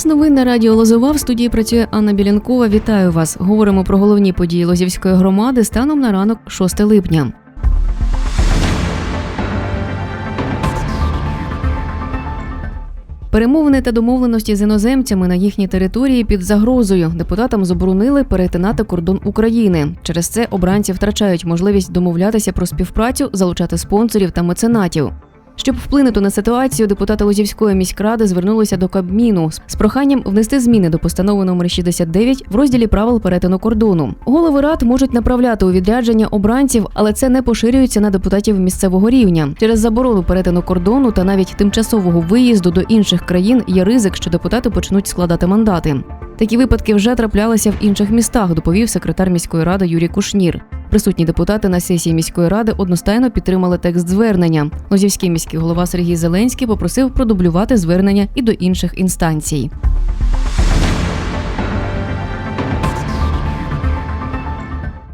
Час новин на радіо Лозова в студії працює Анна Білянкова. Вітаю вас. Говоримо про головні події Лозівської громади станом на ранок 6 липня. Перемовини та домовленості з іноземцями на їхній території під загрозою. Депутатам заборонили перетинати кордон України. Через це обранці втрачають можливість домовлятися про співпрацю, залучати спонсорів та меценатів. Щоб вплинути на ситуацію, депутати Лозівської міськради звернулися до Кабміну з проханням внести зміни до постанови номер 69 в розділі правил перетину кордону. Голови рад можуть направляти у відрядження обранців, але це не поширюється на депутатів місцевого рівня. Через заборону перетину кордону та навіть тимчасового виїзду до інших країн є ризик, що депутати почнуть складати мандати. Такі випадки вже траплялися в інших містах, доповів секретар міської ради Юрій Кушнір. Присутні депутати на сесії міської ради одностайно підтримали текст звернення. Лозівський міський голова Сергій Зеленський попросив продублювати звернення і до інших інстанцій.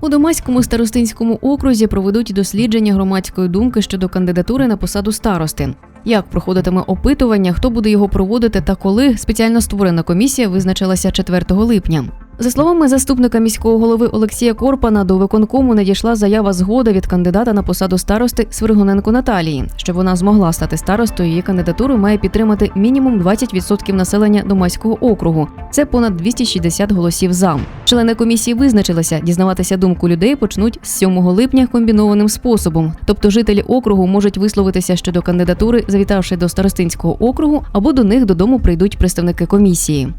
У Домаському старостинському окрузі проведуть дослідження громадської думки щодо кандидатури на посаду старости. Як проходитиме опитування, хто буде його проводити та коли спеціально створена комісія визначилася 4 липня. За словами заступника міського голови Олексія Корпана, до виконкому надійшла заява згоди від кандидата на посаду старости Свиргоненко Наталії. Щоб вона змогла стати старостою, її кандидатуру має підтримати мінімум 20% населення Домаського округу. Це понад 260 голосів за. Члени комісії визначилися, дізнаватися думку людей почнуть з 7 липня комбінованим способом. Тобто жителі округу можуть висловитися щодо кандидатури, завітавши до старостинського округу, або до них додому прийдуть представники комісії.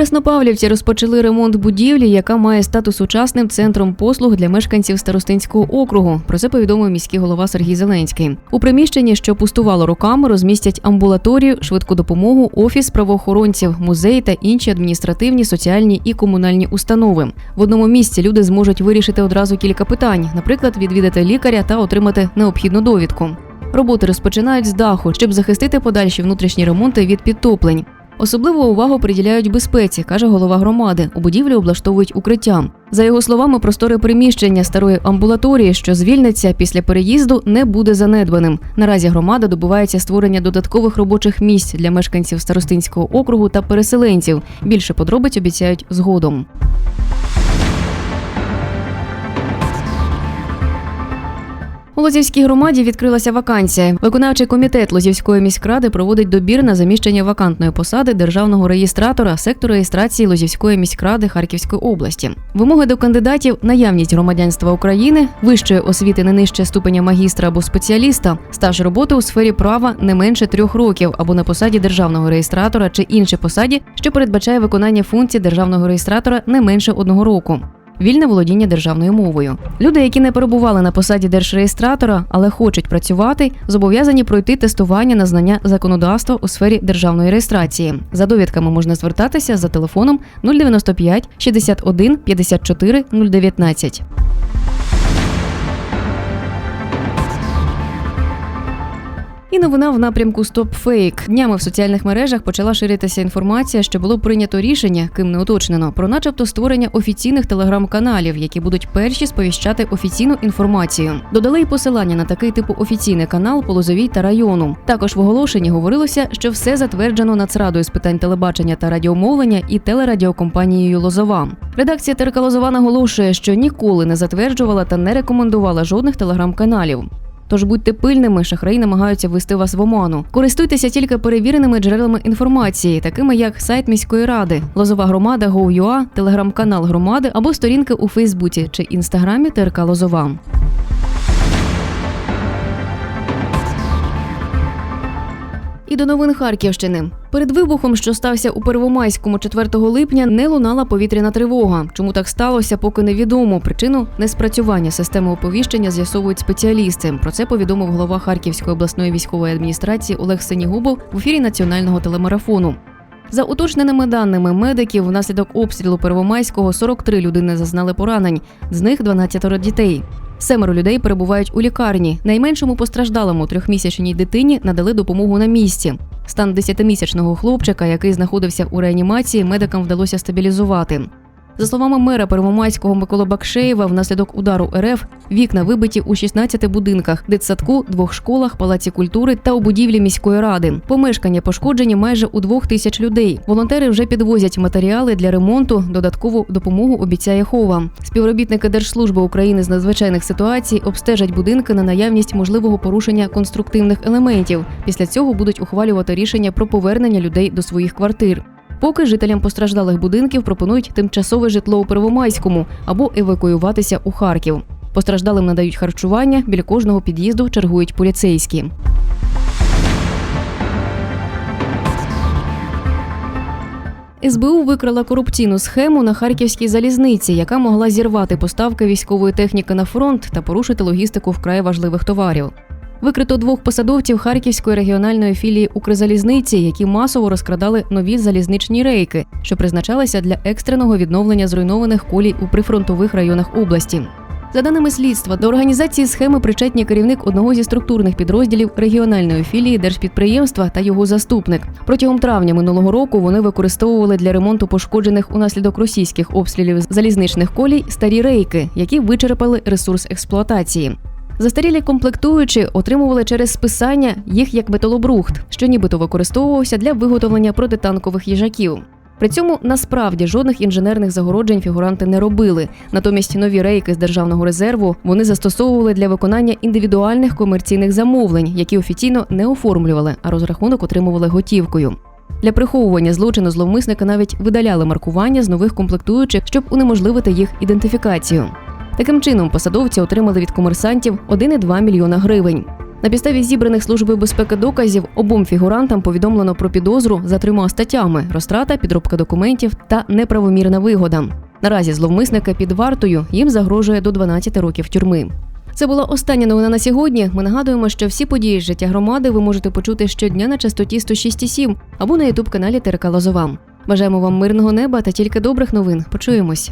Краснопавлівці розпочали ремонт будівлі, яка має статус сучасним центром послуг для мешканців старостинського округу. Про це повідомив міський голова Сергій Зеленський. У приміщенні, що пустувало роками, розмістять амбулаторію, швидку допомогу, офіс правоохоронців, музей та інші адміністративні, соціальні і комунальні установи. В одному місці люди зможуть вирішити одразу кілька питань, наприклад, відвідати лікаря та отримати необхідну довідку. Роботи розпочинають з даху, щоб захистити подальші внутрішні ремонти від підтоплень. Особливу увагу приділяють безпеці, каже голова громади. У будівлі облаштовують укриття. За його словами, просторе приміщення старої амбулаторії, що звільниться після переїзду, не буде занедбаним. Наразі громада добувається створення додаткових робочих місць для мешканців старостинського округу та переселенців. Більше подробиць обіцяють згодом. У Лозівській громаді відкрилася вакансія. Виконавчий комітет Лозівської міськради проводить добір на заміщення вакантної посади державного реєстратора сектору реєстрації Лозівської міськради Харківської області. Вимоги до кандидатів наявність громадянства України, вищої освіти не нижче ступеня магістра або спеціаліста, стаж роботи у сфері права не менше трьох років або на посаді державного реєстратора чи іншій посаді, що передбачає виконання функцій державного реєстратора не менше одного року. Вільне володіння державною мовою. Люди, які не перебували на посаді держреєстратора, але хочуть працювати, зобов'язані пройти тестування на знання законодавства у сфері державної реєстрації. За довідками можна звертатися за телефоном 095 61 54 019. І новина в напрямку Фейк. Днями в соціальних мережах почала ширитися інформація, що було прийнято рішення, ким не уточнено, про начебто створення офіційних телеграм-каналів, які будуть перші сповіщати офіційну інформацію. Додали й посилання на такий типу офіційний канал по Лозовій та району. Також в оголошенні говорилося, що все затверджено Нацрадою з питань телебачення та радіомовлення і телерадіокомпанією Лозова. Редакція ТРК Лозова наголошує, що ніколи не затверджувала та не рекомендувала жодних телеграм-каналів. Тож будьте пильними, шахраї намагаються ввести вас в оману. Користуйтеся тільки перевіреними джерелами інформації, такими як сайт міської ради, Лозова громада Go.ua, телеграм-канал громади або сторінки у Фейсбуці чи інстаграмі ТРК Лозова. І до новин Харківщини. Перед вибухом, що стався у Первомайському 4 липня, не лунала повітряна тривога. Чому так сталося, поки невідомо. Причину неспрацювання системи оповіщення з'ясовують спеціалісти. Про це повідомив голова Харківської обласної військової адміністрації Олег Сенігубов в ефірі національного телемарафону. За уточненими даними медиків, внаслідок обстрілу Первомайського 43 людини зазнали поранень, з них 12 дітей. Семеро людей перебувають у лікарні. Найменшому постраждалому трьохмісячній дитині надали допомогу на місці. Стан 10-місячного хлопчика, який знаходився у реанімації, медикам вдалося стабілізувати. За словами мера Первомайського Миколи Бакшеєва, внаслідок удару РФ вікна вибиті у 16 будинках, дитсадку, двох школах, палаці культури та у будівлі міської ради. Помешкання пошкоджені майже у двох тисяч людей. Волонтери вже підвозять матеріали для ремонту. Додаткову допомогу обіцяє Хова. Співробітники Держслужби України з надзвичайних ситуацій обстежать будинки на наявність можливого порушення конструктивних елементів. Після цього будуть ухвалювати рішення про повернення людей до своїх квартир. Поки жителям постраждалих будинків пропонують тимчасове житло у Первомайському або евакуюватися у Харків. Постраждалим надають харчування, біля кожного під'їзду чергують поліцейські. СБУ викрила корупційну схему на харківській залізниці, яка могла зірвати поставки військової техніки на фронт та порушити логістику вкрай важливих товарів. Викрито двох посадовців Харківської регіональної філії Укрзалізниці, які масово розкрадали нові залізничні рейки, що призначалися для екстреного відновлення зруйнованих колій у прифронтових районах області. За даними слідства, до організації схеми причетні керівник одного зі структурних підрозділів регіональної філії держпідприємства та його заступник. Протягом травня минулого року вони використовували для ремонту пошкоджених унаслідок російських обстрілів залізничних колій старі рейки, які вичерпали ресурс експлуатації. Застарілі комплектуючі отримували через списання їх як металобрухт, що нібито використовувався для виготовлення протитанкових їжаків. При цьому насправді жодних інженерних загороджень фігуранти не робили. Натомість нові рейки з державного резерву вони застосовували для виконання індивідуальних комерційних замовлень, які офіційно не оформлювали, а розрахунок отримували готівкою. Для приховування злочину зловмисника навіть видаляли маркування з нових комплектуючих, щоб унеможливити їх ідентифікацію. Таким чином, посадовці отримали від комерсантів 1,2 мільйона гривень. На підставі зібраних службою безпеки доказів обом фігурантам повідомлено про підозру за трьома статтями: розтрата, підробка документів та неправомірна вигода. Наразі зловмисника під вартою їм загрожує до 12 років тюрми. Це була остання новина на сьогодні. Ми нагадуємо, що всі події з життя громади ви можете почути щодня на частоті 106,7 або на ютуб каналі ТРК Лозова. Бажаємо вам мирного неба та тільки добрих новин. Почуємось.